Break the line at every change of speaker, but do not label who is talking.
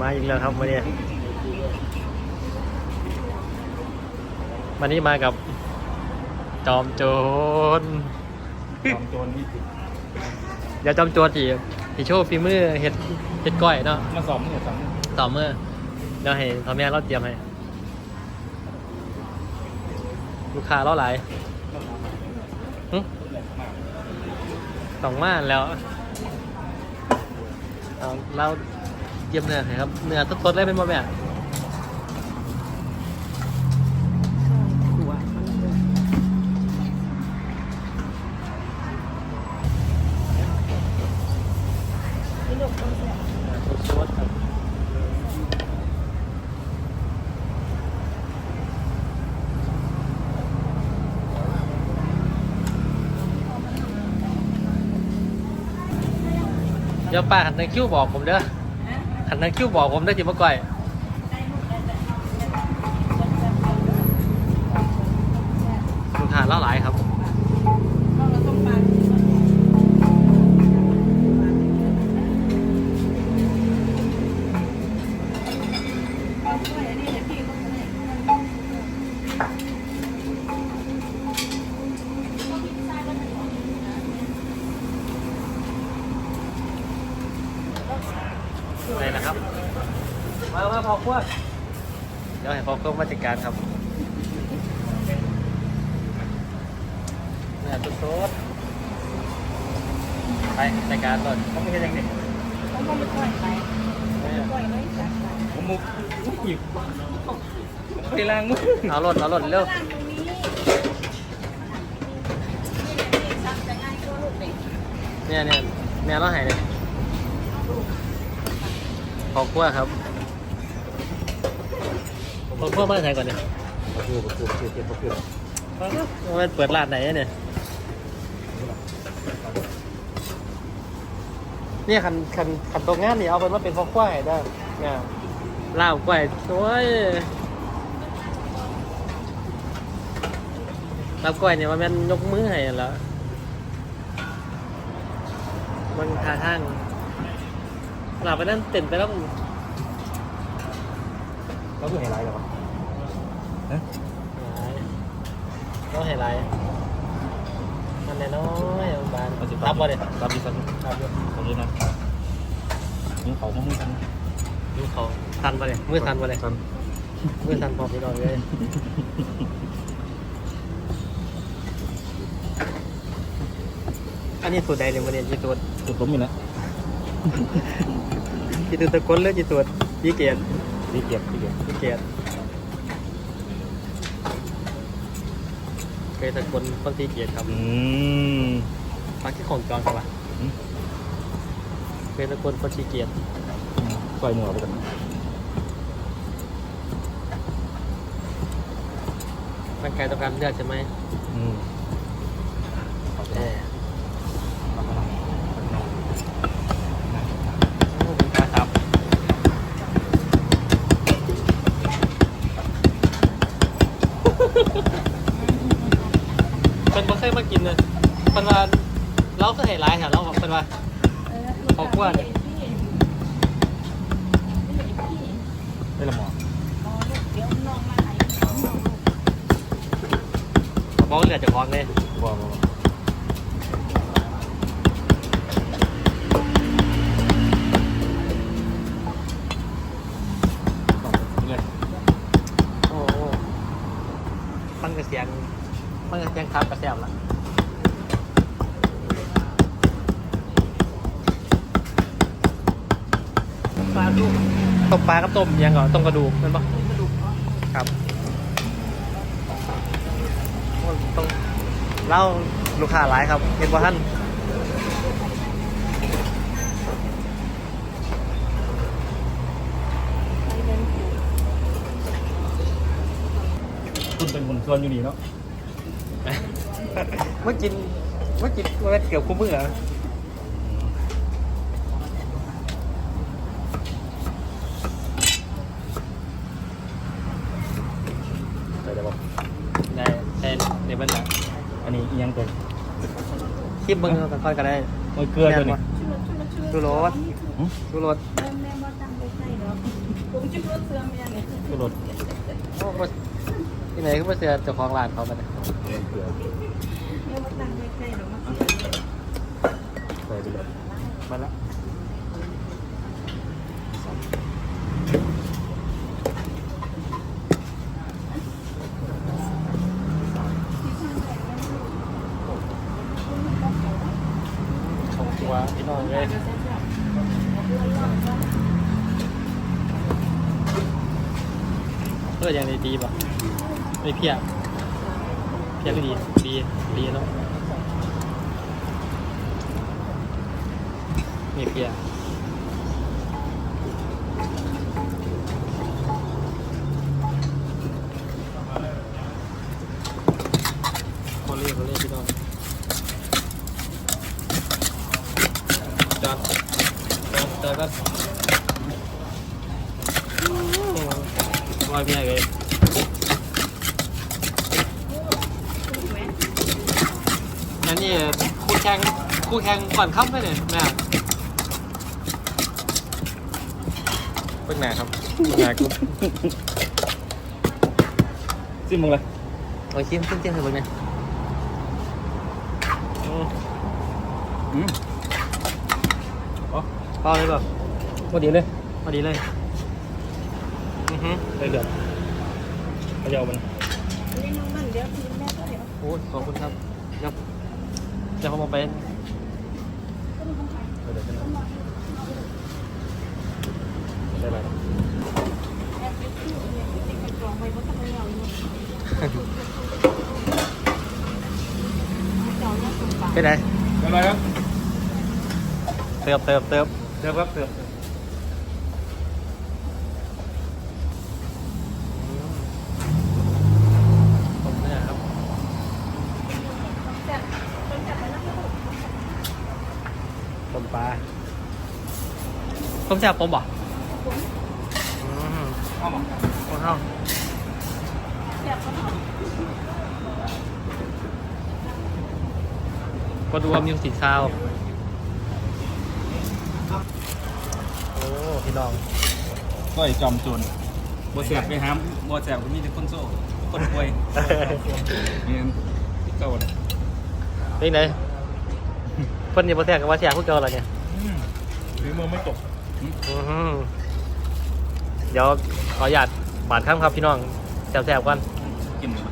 มาอีกแล้วครับวันนี้วันนี้มากับจอมโจร
จอมโจรที่ติด
เดี๋ยวจอมโจรที่ที่โชว์ฝีมือเห็ดเห็ดก้อยเนาะ
มาสอบเนี่ยสอง
ต่อเมื่อเดี๋ยวให้ทอแม่เราเตรียมให้ลูกค้าเราหลายหึสองม่านแล้วเอาเรา เตรียมเนื้อครับ เนื้อสดๆเลยเป็นบ่แบบสดๆครับเดี๋ยวป้าหันทางคิวบอกผมเด้อ หันนั้นคิวบอกผมได้จิมะก่อยลูกค้าเล่าหลายครับ ไหนนะครับ มามาพอขั้วเดี๋ยวให้พอขั้วมาจัดการครับเนี่ยตุ๊ดตุ๊ดไปจัดการก่อนเขาไม่ใช่ยังเด็กเนี่ย
ผมมุกหยิบไปล้างมือ
เอาหล่นเอาหล่นเร็วเนี่ยเนี่ยแม่เราใหายเลยพ อขั้วครับพอขั้วมาใส่ก่อนเนี่ย
ประตูประตูประตูประตู
มันเปิดร้านไหนอะเนี่ยเนี่ยคันคันคันตรงงานนี่เอาเป็นว่าเป็นพอกล้วยได้เนี่ยลาบกล้วยสวยลาบกล้วยเนี่ยมันเป็นยกมือให้แล้วมันท่าทาง หลับไปนั่นเต็มไปแล้ว
แล้วคือไฮไลท์เหรอวะฮะ
ต้องเห็นไรมันแน่น้อยบานรับบ่เด็ด
รับดีสัก
รับอยู่
ตรงนี้นะนี่เขาต้องมือกัน
ดูเขาทันบ่เด็ดมือทันบ่เด็ด
กัน
มือทันพอพี่น้องเลยอันนี้สูตรใดเนี่ยวันนี้จีสูตร
จุดล้มอยู่นะ
จีสูตรตะกนหรือจีสูตรจีเกียรติ
ดีเกียบดีเกียบ
จีเกียรติเคยตะกนคนจีเกียรติครับ
อืม
ปักที่ของจองใช่ปะ
อืม
เคยตะกนคนจีเกียรติ
ปล่อยมือไปกัน
ร่างกายต้องการเลือดใช่ไหม
อืม
แน่โอ้เป็นปลาตับ เป็นบ่เคยมากินเลยเป็นว่าเราก็เห็นร้ายแถวเราเป็นว่าเขากวน
ได้ละหมอ
บอกเหลือจะพร้อมเลย
บอกบอก
ต้มปลากับต้มยังก่อนต้มกระดูกนั่นปะครับโอ้ต้องเล่าลูกค้าหลายครับ เห็นว่าท่าน
คุณเป็นคนชวนอยู่นี่เนาะ
เมื่อกินเมื่อกินเมื่อเกือบคุ้มมือเหรอ
ใส่ได้ปะ
ในในในบรรดา
อันนี้อีห ยังตัว
คลิปเบิ้งตะค่อยก็ได้
มันเกลือตัวนี้
ดูโรสชูรส
แม่แม่บ่ตั้งไปใส่ดอกผมจะรถเสื่อมแม่เนี่ย
ชูรสโอ้บ่ที่ไหนก็มาเสียเจ้าของร้านเขามาเนี่ย
แม่บ่ตั้งไปใส่ดอกมาเสีย
ใส่ไปเลย หัวพี่น้องเลยเอออย่างไรดีป่ะไม่เพี้ยเพียก็ดีดีดีเนาะไม่เพียค จอดจอดก็ลอยเมียเลยนั่นนี่คู่แข่งคู่แข่งก่อนค่ำไปเลยแม่เป็นไงครับเป็นไงครับ
ซิมมึงเลย
โอ้ยจิ้มจิ้มจิ้มให้เบิ่งหน่อยอืม
อืม
พอเลยแบบ
พอดีเลย
พอดีเลย อือฮึ
เลยเดือดเขย่ามัน
เลี้ยงน้องมันเดี๋ยวทีแม่ก็เดี๋ยว
โอ้ยขอบคุณครับเดี๋ยวเดี๋ยวผมเอาไป
เดี๋ยวจะนั่งได้ไหม
แอบไปที่เนี่ยติดกระจองไว้บ่ต้องเอาอยู่จองแล้วส่งฝาก
ไปไหน
ได้ไหมครับ
เติบเติบเติบ
เดี๋ยวครับเดี๋ยว
ผมเนี่ยครับ
แซ่บต้องจับไปแล้วลูก
ต้มปลาต้มแซ่บผมบ่อืม
เอามา
โอ้เฮา
แซ่บก็หอม
ก็ดูว่ามิวสิกซาวโอ้ พี่น้อง
ก้อยจอมจุนบัวแสบไปห้ามบัวแสบก็มีแต่คนโซ่คนป่วยเนี่ยที่เก่าเลย
เป็นไงเพิ่นอยังบ่แท้กับว่าเสียพวกเก่าแล้วเนี่ย
หรือมือไม่ตก
อื้อหือเดี๋ยวขออนุญาตบาดข้ามครับพี่น้องแซ่บๆก่อน
กินเลย